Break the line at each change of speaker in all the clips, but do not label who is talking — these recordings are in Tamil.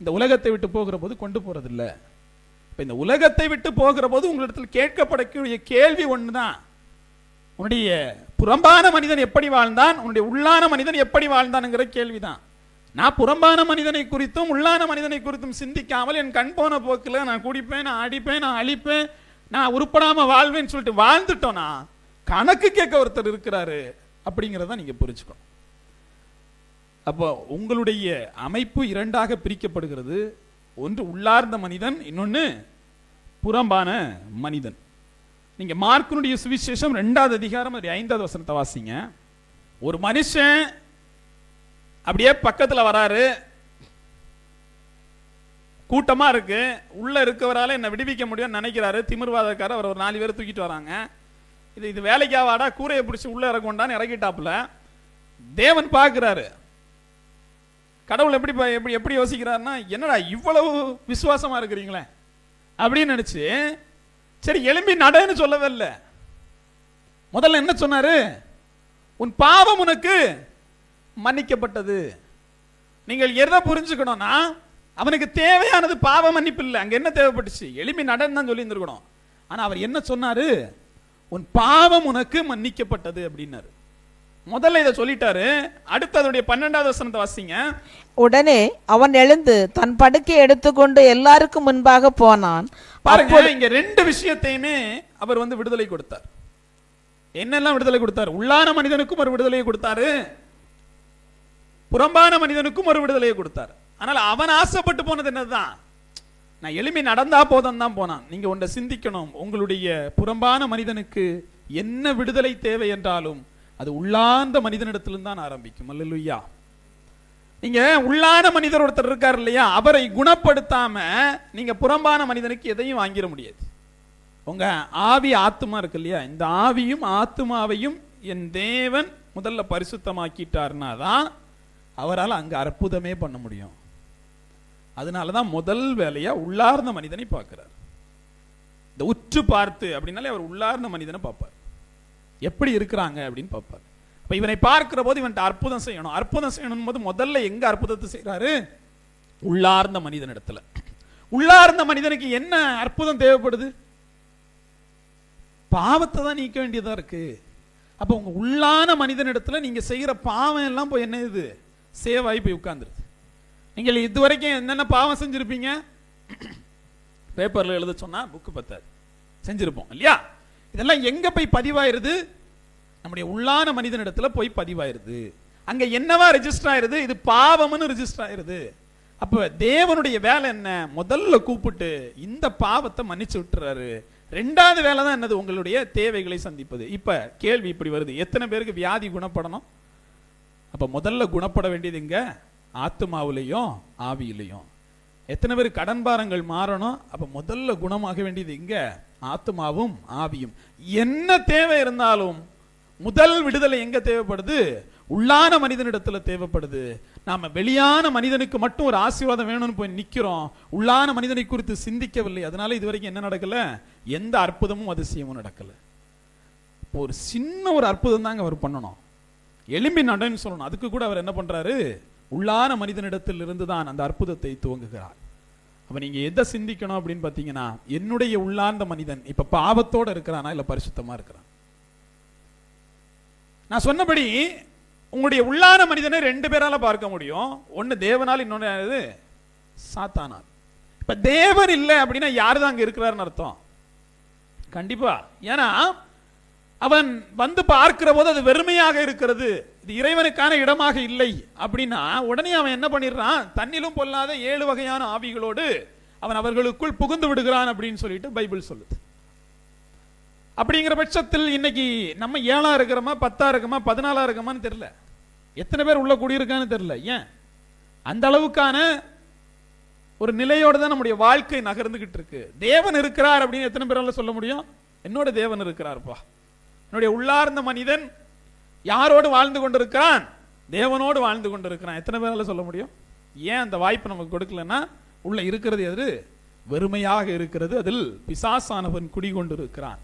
இந்த உலகத்தை விட்டு போகிற போது கொண்டு போகிறதில்ல இப்போ இந்த உலகத்தை விட்டு போகிற போது உங்களிடத்தில் கேட்கப்படக்கூடிய கேள்வி ஒன்று தான் உன்னுடைய புறம்பான மனிதன் எப்படி வாழ்ந்தான்? உன்னுடைய உள்ளான மனிதன் எப்படி வாழ்ந்தான்ங்கிற கேள்விதான். நான் புறம்பான மனிதனை குறித்தும் உள்ளான மனிதனை குறித்தும் சிந்திக்காமல் என் கண் போன போக்கில் நான் குடிப்பேன் நான் அடிப்பேன் நான் அழிப்பேன் நான் உருப்படாமல் வாழ்வேன்னு சொல்லிட்டு வாழ்ந்துட்டோன்னா கணக்கு கேட்க ஒருத்தர் இருக்கிறாரு அப்படிங்கிறத நீங்கள் புரிஞ்சுக்கணும். அப்போ உங்களுடைய அமைப்பு இரண்டாக பிரிக்கப்படுகிறது. ஒன்று உள்ளார்ந்த மனிதன் இன்னொன்று புறம்பான மனிதன். நீங்கள் மார்க்கனுடைய சுவிசேஷம் ரெண்டாவது அதிகாரம் அது ஐந்தாவது வசனத்தை வாசிங்க. ஒரு மனுஷன் அப்படியே பக்கத்தில் வராரு. கூட்டமாக இருக்கு. உள்ளே இருக்கவரால என்னை விடுவிக்க முடியும்னு நினைக்கிறாரு. திமிர்வாதக்காரர் அவர் ஒரு நாலு பேர் தூக்கிட்டு வராங்க. இது இது வேலைக்காவாடா? கூரையை பிடிச்சி உள்ளே இறக்கொண்டான்னு இறக்கிட்டாப்புல. தேவன் பார்க்குறாரு. கடவுள் எப்படி எப்படி எப்படி யோசிக்கிறாருன்னா என்னடா இவ்வளவு விசுவாசமாக இருக்கிறீங்களே? அப்படின்னு நினச்சி சரி எலும்பி நடன்னு சொல்லவே இல்லை. முதல்ல என்ன சொன்னார்? உன் பாவம் உனக்கு மன்னிக்கப்பட்டது. நீங்கள் எதை புரிஞ்சுக்கணும்னா அவனுக்கு தேவையானது பாவ மன்னிப்பு இல்லை. அங்கே என்ன தேவைப்பட்டுச்சு? எளிமை நடன் தான் சொல்லியிருந்துருக்கணும். ஆனால் அவர் என்ன சொன்னார்? உன் பாவம் உனக்கு மன்னிக்கப்பட்டது அப்படின்னாரு. முதல்ல இதை சொல்லிட்டாரு. அடுத்து அதனுடைய பன்னெண்டாவது வசனத்தை வாசிங்க.
உடனே அவன் எழுந்து தன் படுக்கை எடுத்துக்கொண்டு எல்லாருக்கும் முன்பாக போனான்.
பாருங்க இங்க ரெண்டு விஷயத்தையுமே அவர் வந்து விடுதலை கொடுத்தார். என்னெல்லாம் விடுதலை கொடுத்தார்? உள்ளான மனிதனுக்கும் ஒரு விடுதலையை கொடுத்தாரு. புறம்பான மனிதனுக்கும் ஒரு விடுதலையை கொடுத்தார். ஆனால் அவன் ஆசைப்பட்டு போனது என்னதுதான்? நான் எளிமை நடந்தா போதும் தான் போனான். நீங்க ஒன்றை சிந்திக்கணும். உங்களுடைய புறம்பான மனிதனுக்கு என்ன விடுதலை தேவை என்றாலும் அது உள்ளார்ந்த மனிதனிடத்திலிருந்து தான் ஆரம்பிக்கும். அல்லேலூயா. நீங்க உள்ளான மனிதர் ஒருத்தர் இருக்கார் இல்லையா அவரை குணப்படுத்தாம நீங்க புறம்பான மனிதனுக்கு எதையும் வாங்கிட முடியாது. உங்க ஆவி ஆத்துமா இருக்கு இல்லையா இந்த ஆவியும் ஆத்துமாவையும் என் தேவன் முதல்ல பரிசுத்தமாக்கிட்டார்னா தான் அவரால் அங்க அற்புதமே பண்ண முடியும். அதனால தான் முதல் வேலையா உள்ளார்ந்த மனிதனை பார்க்கிறார். இந்த உற்று பார்த்து அப்படின்னாலே அவர் உள்ளார்ந்த மனிதனை பார்ப்பார். எப்படி இருக்கிறாங்க அப்படின்னு பார்ப்பார். அப்ப இவனை பார்க்கிற போது இவன்ட்ட அற்புதம் செய்யணும். அற்புதம் செய்யணும் போது முதல்ல எங்க அற்புதத்தை செய்கிறாரு உள்ளார்ந்த மனிதனிடத்துல. உள்ளார்ந்த மனிதனுக்கு என்ன அற்புதம் தேவைப்படுது? பாவத்தை தான் நீக்க வேண்டியதா இருக்கு. அப்போ உங்க உள்ளான மனிதனிடத்துல நீங்க செய்யற பாவம் எல்லாம் போய் என்ன இது? சேவாகி போய் உட்கார்ந்துருது. நீங்கள் இதுவரைக்கும் என்னென்ன பாவம் செஞ்சுருப்பீங்க? பேப்பர்ல எழுத சொன்னா புக்கு பத்தாது. செஞ்சுருப்போம் இல்லையா? இதெல்லாம் எங்கே போய் பதிவாயிருது? நம்முடைய உள்ளான மனிதனிடத்தில் போய் பதிவாயிருது. அங்கே என்னவா ரெஜிஸ்டர் ஆயிருது? இது பாவம்னு ரெஜிஸ்டர் ஆயிருது. அப்போ தேவனுடைய வேலை என்ன? முதல்ல கூப்பிட்டு இந்த பாவத்தை மன்னிச்சு விட்டுறாரு. ரெண்டாவது வேலை தான் என்னது? உங்களுடைய தேவைகளை சந்திப்பது. இப்போ கேள்வி இப்படி வருது. எத்தனை பேருக்கு வியாதி குணப்படணும்? அப்போ முதல்ல குணப்பட வேண்டியது இங்கே ஆத்துமாவுலையும் ஆவியிலையும். எத்தனை பேர் கடன் பாரங்கள் மாறணும்? அப்போ முதல்ல குணமாக வேண்டியது இங்கே ஆத்துமாவும் ஆவியும். என்ன தேவை இருந்தாலும் முதல் விடுதலை எங்க தேவைப்படுது? உள்ளான மனிதனிடத்துல தேவைப்படுது. நாம வெளியான மனிதனுக்கு மட்டும் ஒரு ஆசீர்வாதம் வேணும்னு போய் நிக்கிறோம். உள்ளான மனிதனை குறித்து சிந்திக்கவில்லை. அதனால இதுவரைக்கும் என்ன நடக்கல? எந்த அற்புதமும் அதிசயமும் நடக்கல. இப்போ ஒரு சின்ன ஒரு அற்புதம் தாங்க அவர் பண்ணணும். எலும்பி நடன்னு சொல்லணும். அதுக்கு கூட அவர் என்ன பண்றாரு? உள்ளான மனிதனிடத்தில் இருந்து தான் அந்த அற்புதத்தை துவங்குகிறார். அப்போ நீங்க எதை சிந்திக்கணும் அப்படின்னு பார்த்தீங்கன்னா என்னுடைய உள்ளார்ந்த மனிதன் இப்ப பாவத்தோடு இருக்கிறானா இல்ல பரிசுத்தமா இருக்கிறான்? நான் சொன்னபடி உங்களுடைய உள்ளான மனிதனை ரெண்டு பேரால பார்க்க முடியும். ஒன்று தேவனால் இன்னொன்னு சாத்தானால். இப்ப தேவன் இல்லை அப்படின்னா யார் தான் அங்க இருக்கிறாருன்னு அர்த்தம்? கண்டிப்பா. ஏன்னா அவன் வந்து பார்க்கிற போது அது வெறுமையாக இருக்கிறது. இது இறைவனுக்கான இடமாக இல்லை. அப்படின்னா உடனே அவன் என்ன பண்ணிடுறான்? தன்னிலும் பொல்லாத ஏழு வகையான ஆவிகளோடு அவன் அவர்களுக்குள் புகுந்து விடுகிறான் அப்படின்னு சொல்லிட்டு பைபிள் சொல்லுது. அப்படிங்கிற பட்சத்தில் இன்னைக்கு நம்ம ஏழா இருக்கிறோமா பத்தா இருக்கோமா பதினாலா இருக்கோமான்னு தெரியல. எத்தனை பேர் உள்ள குடியிருக்கான்னு தெரியல. ஏன்? அந்த அளவுக்கான ஒரு நிலையோடு தான் நம்முடைய வாழ்க்கை நகர்ந்துகிட்டு இருக்கு. தேவன் இருக்கிறார் அப்படின்னு எத்தனை பேரால சொல்ல முடியும்? என்னோட தேவன் இருக்கிறார்ப்பா. என்னுடைய உள்ளார்ந்த மனிதன் யாரோடு வாழ்ந்து கொண்டிருக்கிறான்? தேவனோடு வாழ்ந்து கொண்டிருக்கிறான். எத்தனை பேரால் சொல்ல முடியும்? ஏன் அந்த வாய்ப்பு நமக்கு கொடுக்கலன்னா உள்ள இருக்கிறது எது? வெறுமையாக இருக்கிறது. அதில் பிசாசானவன் குடிகொண்டிருக்கிறான்.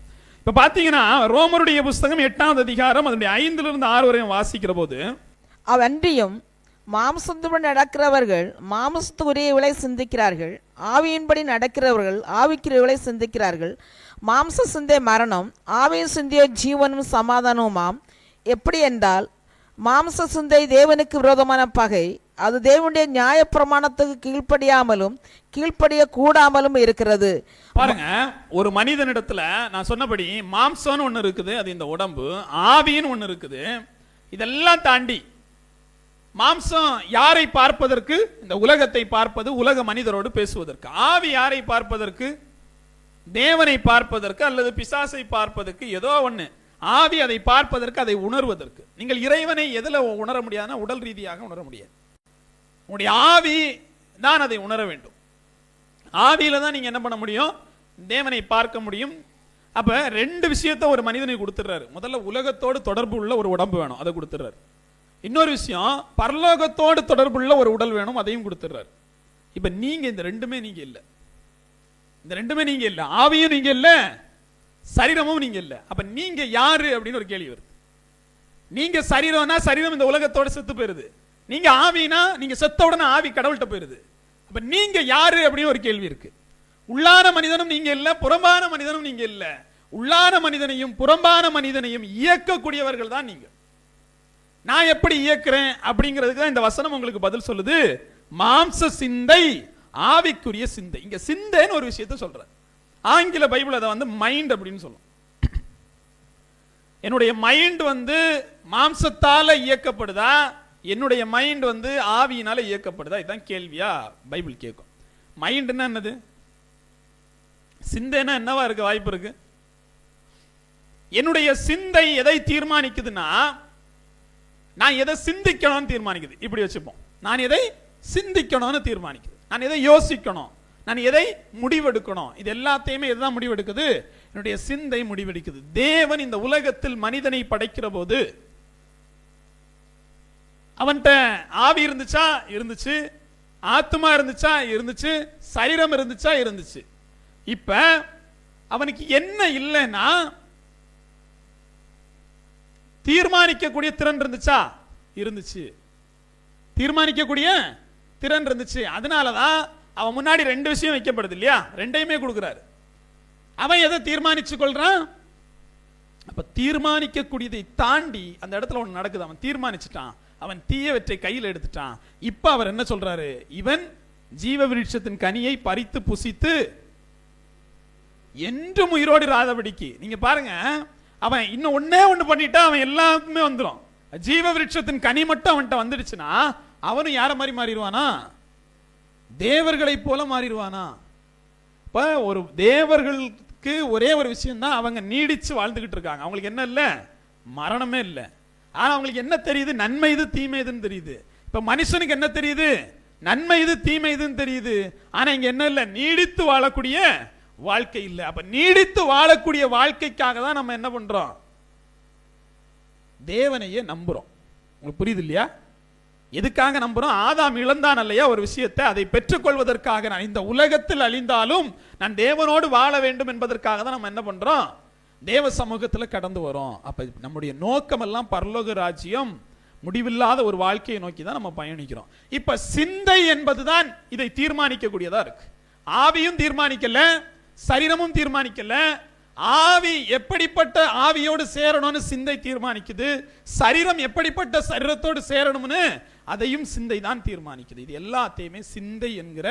இப்ப பாத்தீங்கன்னா ரோமருடைய புஸ்தகம் எட்டாவது அதிகாரம் அதனுடைய ஐந்துல இருந்து ஆறு வரையும் வாசிக்கிற போது
அவன்றியும் மாம்சத்துடன் நடக்கிறவர்கள் மாம்சத்துக்குரியவளை சிந்திக்கிறார்கள். ஆவியின்படி நடக்கிறவர்கள் ஆவிக்குரியவளை சிந்திக்கிறார்கள். மாம்ச சிந்தை மரணம் ஆவியின் சிந்திய ஜீவனும் சமாதானவுமாம் எப்படி என்றால் மாம்ச சிந்தை தேவனுக்கு விரோதமான பகை அது தேவனுடைய நியாயப்பிரமாணத்துக்கு கீழ்ப்படியாமலும் கீழ்ப்படிய கூடாமலும் இருக்கிறது.
பாருங்க ஒரு மனிதனிடத்துல நான் சொன்னபடி மாம்சம்னு ஒண்ணு இருக்குது அது இந்த உடம்பு ஆவின்னு ஒண்ணு இருக்குது. இதெல்லாம் தாண்டி மாம்சம் யாரை பார்ப்பதற்கு? இந்த உலகத்தை பார்ப்பது உலக மனிதரோடு பேசுவதற்கு. ஆவி யாரை பார்ப்பதற்கு? தேவனை பார்ப்பதற்கு அல்லது பிசாசை பார்ப்பதற்கு ஏதோ ஒன்று ஆவி அதை பார்ப்பதற்கு அதை உணர்வதற்கு. நீங்கள் இறைவனை எதில் உணர முடியாதுன்னா உடல் ரீதியாக உணர முடியாது. உங்களுடைய ஆவி தான் அதை உணர வேண்டும். ஆவியில தான் நீங்கள் என்ன பண்ண முடியும்? தேவனை பார்க்க முடியும். அப்போ ரெண்டு விஷயத்த ஒரு மனிதனுக்கு கொடுத்துட்றாரு. முதல்ல உலகத்தோடு தொடர்பு உள்ள ஒரு உடம்பு வேணும் அதை கொடுத்துட்றாரு. இன்னொரு விஷயம் பரலோகத்தோடு தொடர்புள்ள ஒரு உடல் வேணும் அதையும் கொடுத்துட்றாரு. இப்போ நீங்கள் இந்த ரெண்டுமே நீங்கள் இல்லை. இந்த ரெண்டுமே நீங்க இல்லை. ஆவியும் நீங்க இல்லை சரீரமும் நீங்க இல்லை. அப்ப நீங்க யாரு அப்படின்னு ஒரு கேள்வி வருது. நீங்க சரீரம்னா சரீரம் இந்த உலகத்தோட செத்து போயிருது. நீங்க ஆவினா நீங்க செத்த உடனே ஆவி கடவுள்கிட்ட போயிருது. அப்ப நீங்க யாரு அப்படின்னு ஒரு கேள்வி இருக்கு. உள்ளான மனிதனும் நீங்க இல்ல புறம்பான மனிதனும் நீங்க இல்ல. உள்ளான மனிதனையும் புறம்பான மனிதனையும் இயக்கக்கூடியவர்கள் தான் நீங்க. நான் எப்படி இயக்குறேன் அப்படிங்கிறதுக்கு தான் இந்த வசனம் உங்களுக்கு பதில் சொல்லுது. மாம்ச சிந்தை ஆவிக்குரிய சிந்தை. இங்க சிந்தைன்னு ஒரு விஷயத்த சொல்ற ஆங்கில பைபிள் அதை வந்து மைண்ட் அப்படின்னு சொல்லும். என்னுடைய மைண்ட் வந்து மாம்சத்தால இயக்கப்படுதா? என்னுடைய மைண்ட் வந்து ஆவியினால இயக்கப்படுதா? இதுதான் கேள்வியா? பைபிள் கேட்கும் மைண்ட்னா என்னது? சிந்தைனா என்னவா இருக்கு வாய்ப்பு இருக்கு? என்னுடைய சிந்தை எதை தீர்மானிக்குதுன்னா நான் எதை சிந்திக்கணும்னு தீர்மானிக்குது. இப்படி வச்சுப்போம். நான் எதை சிந்திக்கணும்னு தீர்மானிக்குது. நான் எதை யோசிக்கணும்? நான் எதை முடிவெடுக்கணும்? இது எல்லாத்தையுமே எதுதான் முடிவெடுக்குது? என்னுடைய சிந்தை முடிவெடுக்குது. தேவன் இந்த உலகத்தில் மனிதனை படைக்கிற போது அவன்கிட்ட ஆவி இருந்துச்சா? இருந்துச்சு. ஆத்மா இருந்துச்சா? இருந்துச்சு. சரீரம் இருந்துச்சா? இருந்துச்சு. இப்ப அவனுக்கு என்ன இல்லைன்னா தீர்மானிக்கக்கூடிய திறன் இருந்துச்சா? இருந்துச்சு. தீர்மானிக்கக்கூடிய திறன் இருந்துச்சு. அதனாலதான் அவன் முன்னாடி ரெண்டு விஷயம் வைக்கப்படுது இல்லையா? ரெண்டையுமே கொடுக்குறாரு. அவன் எதை தீர்மானிச்சு கொள்றான்? அப்ப தீர்மானிக்கக்கூடியதை தாண்டி அந்த இடத்துல ஒண்ணு நடக்குது. அவன் தீர்மானிச்சுட்டான். அவன் தீயவற்றை கையில் எடுத்துட்டான். இப்ப அவர் என்ன சொல்றாரு? இவன் ஜீவ விருட்சத்தின் கனியை பறித்து புசித்து என்றும் உயிரோடு ராதபடிக்கு நீங்க பாருங்க அவன் இன்னும் ஒன்னே ஒண்ணு பண்ணிட்டா அவன் எல்லாருக்குமே வந்துடும் ஜீவ விருட்சத்தின் கனி மட்டும் அவன்கிட்ட வந்துடுச்சுன்னா அவனும் யார மாதிரி மாறிடுவானா? தேவர்களைப் போல மாறிடுவானா? இப்ப ஒரு தேவர்களுக்கு ஒரே ஒரு விஷயம் தான் அவங்க நீடிச்சு வாழ்ந்துகிட்டு இருக்காங்க. அவங்களுக்கு என்ன இல்லை? மரணமே இல்லை. ஆனா அவங்களுக்கு என்ன தெரியுது? நன்மை இது தீமை இதுன்னு தெரியுது. இப்ப மனுஷனுக்கு என்ன தெரியுது? நன்மை இது தீமை இதுன்னு தெரியுது. ஆனா இங்க என்ன இல்லை? நீடித்து வாழக்கூடிய வாழ்க்கை இல்லை. அப்ப நீடித்து வாழக்கூடிய வாழ்க்கைக்காக தான் நம்ம என்ன பண்றோம்? தேவனையே நம்புறோம். உங்களுக்கு புரியுது இல்லையா? எதுக்காக நம்புறோம்? ஆதாம் இழந்தான் இல்லையா ஒரு விஷயத்தை? அதை பெற்றுக்கொள்வதற்காக நான் இந்த உலகத்தில் அழிந்தாலும் நான் தேவனோடு வாழ வேண்டும் என்பதற்காக தான் நம்ம என்ன பண்றோம்? தேவ சமூகத்தில் கடந்து வரோம். அப்போ நம்முடைய நோக்கமெல்லாம் பரலோக ராஜ்யம் முடிவில்லாத ஒரு வாழ்க்கையை நோக்கி தான் நம்ம பயணிக்கிறோம். இப்போ சிந்தை என்பதுதான் இதை தீர்மானிக்கக்கூடியதாக இருக்கு. ஆவியும் தீர்மானிக்கல சரீரமும் தீர்மானிக்கல. ஆவி எப்படிப்பட்ட ஆவியோடு சேரணும்னு சிந்தை தீர்மானிக்குது? சரீரம் எப்படிப்பட்ட சரீரத்தோடு சேரணும்னு அதையும் சிந்தை தான் தீர்மானிக்குது. இது எல்லாத்தையுமே சிந்தை என்கிற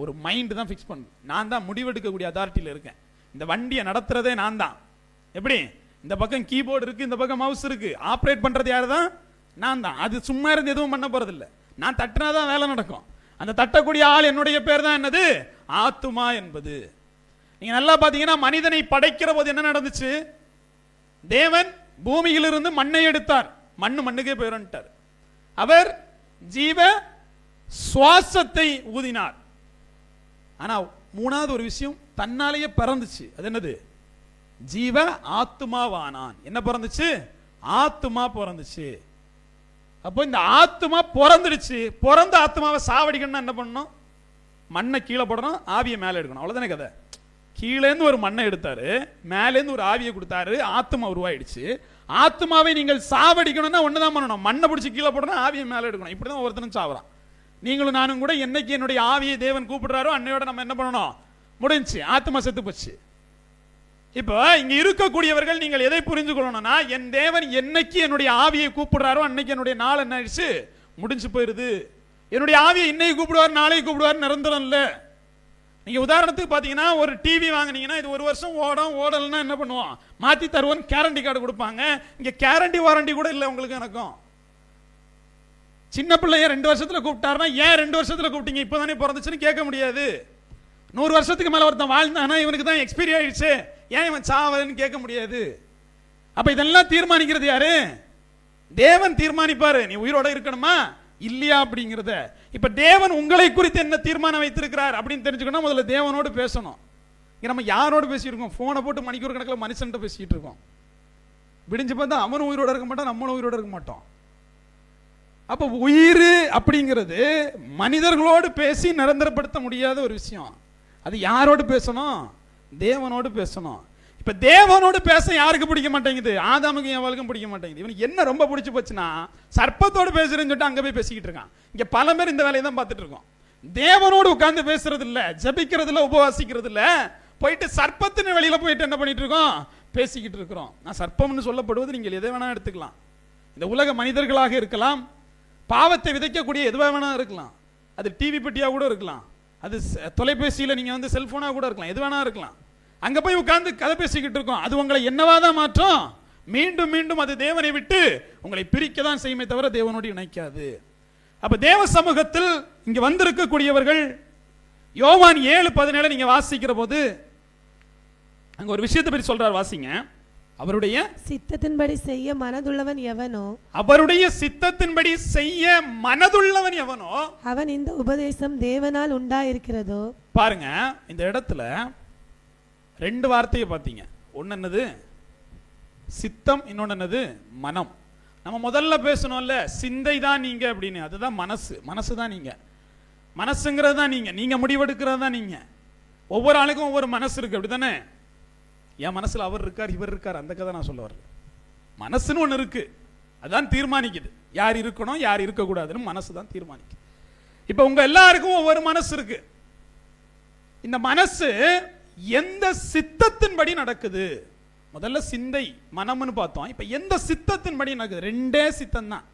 ஒரு மைண்டு தான் ஃபிக்ஸ் பண்ணுது. நான் தான் முடிவெடுக்கக்கூடிய அதாரிட்டியில் இருக்கேன். இந்த வண்டியை நடத்துறதே நான் தான். எப்படி? இந்த பக்கம் கீபோர்டு இருக்கு இந்த பக்கம் மவுஸ் இருக்கு. ஆப்ரேட் பண்றது யாரு தான் நான் தான். அது சும்மா இருந்து எதுவும் பண்ண போறது நான் தட்டினா தான் வேலை நடக்கும். அந்த தட்டக்கூடிய ஆள் என்னுடைய பேர் தான் என்னது? ஆத்துமா என்பது. நீங்க நல்லா பாத்தீங்கன்னா மனிதனை படைக்கிற போது என்ன நடந்துச்சு? தேவன் பூமியிலிருந்து மண்ணை எடுத்தார். மண்ணு மண்ணுக்கே போயிட்டார் அவர் ஜீவ சுவாசத்தை ஊதினார். ஆனா மூணாவது ஒரு விஷயம் தன்னாலேயே பிறந்துச்சு. அது என்னது? ஜீவ ஆத்துமாவானான். என்ன பிறந்துச்சு? ஆத்துமா பிறந்துச்சு. அப்போ இந்த ஆத்துமா பிறந்துடுச்சு. பிறந்த ஆத்துமாவை சாவடிக்கணும்னா என்ன பண்ணணும்? மண்ணை கீழே போடணும் ஆவியை மேலே எடுக்கணும். அவ்வளவுதானே கதை? கீழேந்து ஒரு மண்ணை எடுத்தாரு மேலேந்து ஒரு ஆவியை கொடுத்தாரு ஆத்துமா உருவாயிடுச்சு. ஆத்மாவை நீங்கள் சாவடிக்கணும்னா தான் பண்ணணும். மண்ணை பிடிச்சி கீழே போடணும் ஆவியை மேலே எடுக்கணும். இப்படி தான் ஒருத்தனும் சாவறான் நீங்களும் நானும் கூட என்னைக்கு என்னுடைய ஆவியை தேவன் கூப்பிடுறாரோ அன்னையோட நம்ம என்ன பண்ணணும்? முடிஞ்சுச்சு ஆத்மா செத்து போச்சு. இப்போ இங்க இருக்கக்கூடியவர்கள் நீங்கள் எதை புரிஞ்சு கொள்ளணும்னா என் தேவன் என்னைக்கு என்னுடைய ஆவியை கூப்பிடுறாரோ அன்னைக்கு என்னுடைய நாள் என்ன ஆயிடுச்சு? முடிஞ்சு போயிருது. என்னுடைய ஆவியை இன்னைக்கு கூப்பிடுவார் நாளைக்கு கூப்பிடுவார் நிரந்தரம் இல்லை. நீங்கள் உதாரணத்துக்கு பார்த்தீங்கன்னா ஒரு டிவி வாங்குனீங்கன்னா இது ஒரு வருஷம் ஓடும் ஓடலைன்னா என்ன பண்ணுவோம்? மாற்றி தருவோம் கேரண்டி கார்டு கொடுப்பாங்க. இங்கே கேரண்டி வாரண்டி கூட இல்லை உங்களுக்கு எனக்கும். சின்ன பிள்ளைய ரெண்டு வருஷத்தில் கூப்பிட்டாருன்னா ஏன் ரெண்டு வருஷத்தில் கூப்பிட்டீங்க? இப்பதானே பிறந்துச்சுன்னு கேட்க முடியாது. நூறு வருஷத்துக்கு மேலே ஒருத்தன் வாழ்ந்தானா இவனுக்கு தான் எக்ஸ்பீரி ஆயிடுச்சு. ஏன் இவன் சாவதுன்னு கேட்க முடியாது. அப்போ இதெல்லாம் தீர்மானிக்கிறது யாரு? தேவன் தீர்மானிப்பாரு. நீ உயிரோட இருக்கணுமா? இல்லையா அப்படிங்கிறத. இப்போ தேவன் உங்களை குறித்து என்ன தீர்மானம் வைத்திருக்கிறார் அப்படின்னு தெரிஞ்சுக்கணும் முதல்ல தேவனோடு பேசணும். இங்கே நம்ம யாரோடு பேசியிருக்கோம்? ஃபோனை போட்டு மணிக்கூர் கணக்கில் மனுஷன்ட்ட பேசிகிட்டு இருக்கோம். விடிஞ்சு பார்த்தா அவனும் உயிரோட இருக்க மாட்டான் நம்மளும் உயிரோட இருக்க மாட்டோம். அப்போ உயிர் அப்படிங்கிறது மனிதர்களோடு பேசி நிரந்தரப்படுத்த முடியாத ஒரு விஷயம். அது யாரோடு பேசணும்? தேவனோடு பேசணும். இப்போ தேவனோடு பேச யாருக்கு பிடிக்க மாட்டேங்குது? ஆதாமுக்கும் எவளுக்கும் பிடிக்க மாட்டேங்குது. இவனுக்கு என்ன ரொம்ப பிடிச்சி போச்சுன்னா சர்ப்பத்தோடு பேசுறேன்னு சொல்லிட்டு அங்கே போய் பேசிக்கிட்டு இருக்கான். இங்கே பல பேர் இந்த வேலையை தான் பார்த்துட்டு இருக்கோம். தேவனோடு உட்காந்து பேசுறது இல்லை ஜபிக்கிறது இல்லை உபவாசிக்கிறது இல்லை போயிட்டு சர்ப்பத்தின் வெளியில் போயிட்டு என்ன பண்ணிட்டு இருக்கோம்? பேசிக்கிட்டு இருக்கிறோம். நான் சர்ப்பம்னு சொல்லப்படுவது நீங்கள் எதை வேணால் எடுத்துக்கலாம். இந்த உலக மனிதர்களாக இருக்கலாம். பாவத்தை விதைக்கக்கூடிய எதுவாக வேணால் இருக்கலாம். அது டிவி பெட்டியாக கூட இருக்கலாம். அது ச- நீங்கள் வந்து செல்ஃபோனாக கூட இருக்கலாம். எது வேணால் இருக்கலாம். அங்க போய் உட்கார்ந்து கதை பேசிக்கிட்டு இருக்கோம். அது உங்களை என்னவா தான் மாற்றும்? மீண்டும் மீண்டும் அது தேவனை விட்டு உங்களை பிரிக்க தான் செய்யுமே தவிர தேவனோடு இணைக்காது. அப்ப தேவ சமூகத்தில் இங்க வந்திருக்கக்கூடியவர்கள் யோவான் ஏழு பதினேழு நீங்க வாசிக்கிற போது அங்க ஒரு விஷயத்தை பற்றி சொல்றார் வாசிங்க. அவருடைய
சித்தத்தின்படி செய்ய மனதுள்ளவன் எவனோ
அவருடைய சித்தத்தின்படி செய்ய மனதுள்ளவன் எவனோ
அவன் இந்த உபதேசம் தேவனால் உண்டாயிருக்கிறதோ
பாருங்க இந்த இடத்துல ரெண்டு வார்த்தையை பார்த்தீங்க. ஒன்று என்னது? சித்தம் இன்னொன்று என்னது? மனம். நம்ம முதல்ல பேசணும்ல சிந்தை தான் நீங்கள் அப்படின்னு. அதுதான் மனசு. மனசு தான் நீங்கள் மனசுங்கிறது தான் நீங்கள் நீங்கள் முடிவெடுக்கிறது தான் நீங்கள் ஒவ்வொரு ஆளுக்கும் ஒவ்வொரு மனசு இருக்குது அப்படி தானே என் மனசில் அவர் இருக்கார் இவர் இருக்கார். அந்த கதை நான் சொல்ல வரல. மனசுன்னு ஒன்று இருக்குது அதுதான் தீர்மானிக்குது. யார் இருக்கணும் யார் இருக்கக்கூடாதுன்னு மனசு தான் தீர்மானிக்குது. இப்போ உங்கள் எல்லாருக்கும் ஒவ்வொரு மனசு இருக்குது இந்த மனசு எந்த சித்தத்தின்படி நடக்குது? முதல்ல சிந்தை மனம்னு பார்த்தோம். இப்போ எந்த சித்தத்தின்படி நடக்குது? ரெண்டே சித்தம் தான்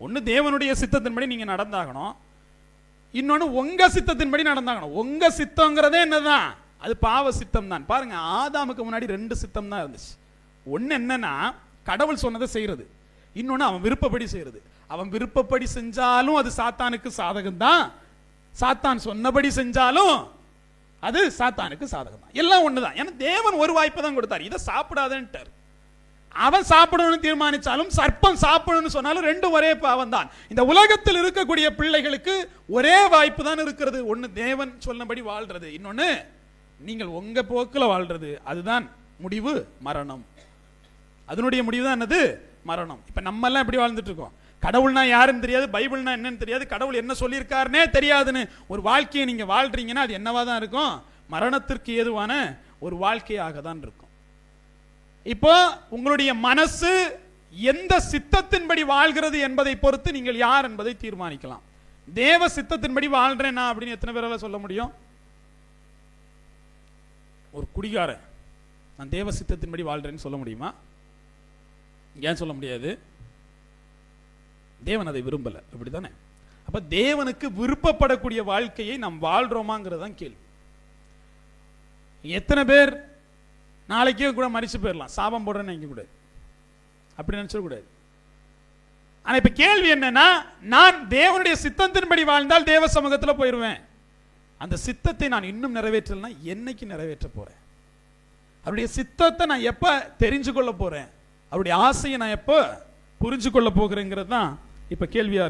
ஒன்று தேவனுடைய சித்தத்தின்படி நீங்கள் நடந்தாகணும். இன்னொன்று உங்கள் சித்தத்தின்படி நடந்தாகணும். உங்கள் சித்தங்கிறதே என்னதான்? அது பாவ சித்தம் தான் பாருங்க ஆதாமுக்கு முன்னாடி ரெண்டு சித்தம் தான் இருந்துச்சு. ஒன்று என்னன்னா கடவுள் சொன்னதை செய்கிறது இன்னொன்று அவன் விருப்பப்படி செய்கிறது அவன் விருப்பப்படி செஞ்சாலும் அது சாத்தானுக்கு சாதகம் தான் சாத்தான் சொன்னபடி செஞ்சாலும் அது சாத்தானுக்கு சாதகம் தான் எல்லாம் ஒன்று தான் ஏன்னா தேவன் ஒரு வாய்ப்பு தான் கொடுத்தார். இதை சாப்பிடாதன்ட்டார். அவன் சாப்பிடணும்னு தீர்மானிச்சாலும் சர்ப்பம் சாப்பிடணும்னு சொன்னாலும் ரெண்டும் ஒரே பாவம் தான் இந்த உலகத்தில் இருக்கக்கூடிய பிள்ளைகளுக்கு ஒரே வாய்ப்பு தான் இருக்கிறது. ஒன்று தேவன் சொன்னபடி வாழ்றது. இன்னொன்று நீங்கள் உங்கள் போக்கில் வாழ்றது. அதுதான் முடிவு மரணம். அதனுடைய முடிவு தான் என்னது? மரணம். இப்போ நம்மெல்லாம் எப்படி வாழ்ந்துட்டு இருக்கோம்? கடவுள்னா யாருன்னு தெரியாது பைபிள்னா என்னன்னு தெரியாது. கடவுள் என்ன சொல்லியிருக்காருனே தெரியாதுன்னு ஒரு வாழ்க்கையை நீங்கள் வாழ்கிறீங்கன்னா அது என்னவா தான் இருக்கும்? மரணத்திற்கு ஏதுவான ஒரு வாழ்க்கையாக தான் இருக்கும். இப்போ உங்களுடைய மனசு எந்த சித்தத்தின்படி வாழ்கிறது என்பதை பொறுத்து நீங்கள் யார் என்பதை தீர்மானிக்கலாம். தேவ சித்தத்தின்படி நான் அப்படின்னு எத்தனை பேரால சொல்ல முடியும்? ஒரு குடிகாரன். நான் தேவ சித்தத்தின்படி வாழ்றேன்னு சொல்ல முடியுமா? ஏன் சொல்ல முடியாது? தேவன் அதை விரும்பல. அப்படிதானே அப்ப தேவனுக்கு விருப்பப்படக்கூடிய வாழ்க்கையை நாம் வாழ்கிறோமாங்கிறது தான் கேள்வி. எத்தனை பேர் நாளைக்கே கூட மறிச்சு போயிடலாம் சாபம் போடுறேன்னு நினைக்கக்கூடாது அப்படி நினச்சிடக்கூடாது ஆனால் ஆனா இப்ப கேள்வி என்னன்னா நான் தேவனுடைய சித்தத்தின்படி வாழ்ந்தால் தேவ சமூகத்துல போயிடுவேன் அந்த சித்தத்தை நான் இன்னும் நிறைவேற்றலைன்னா என்னைக்கு நிறைவேற்ற போறேன்? அவருடைய சித்தத்தை நான் எப்ப தெரிஞ்சு கொள்ள போறேன்? அவருடைய ஆசையை நான் எப்போ புரிஞ்சு கொள்ள போகிறேங்கிறது தான் இப்ப கேள்வியாக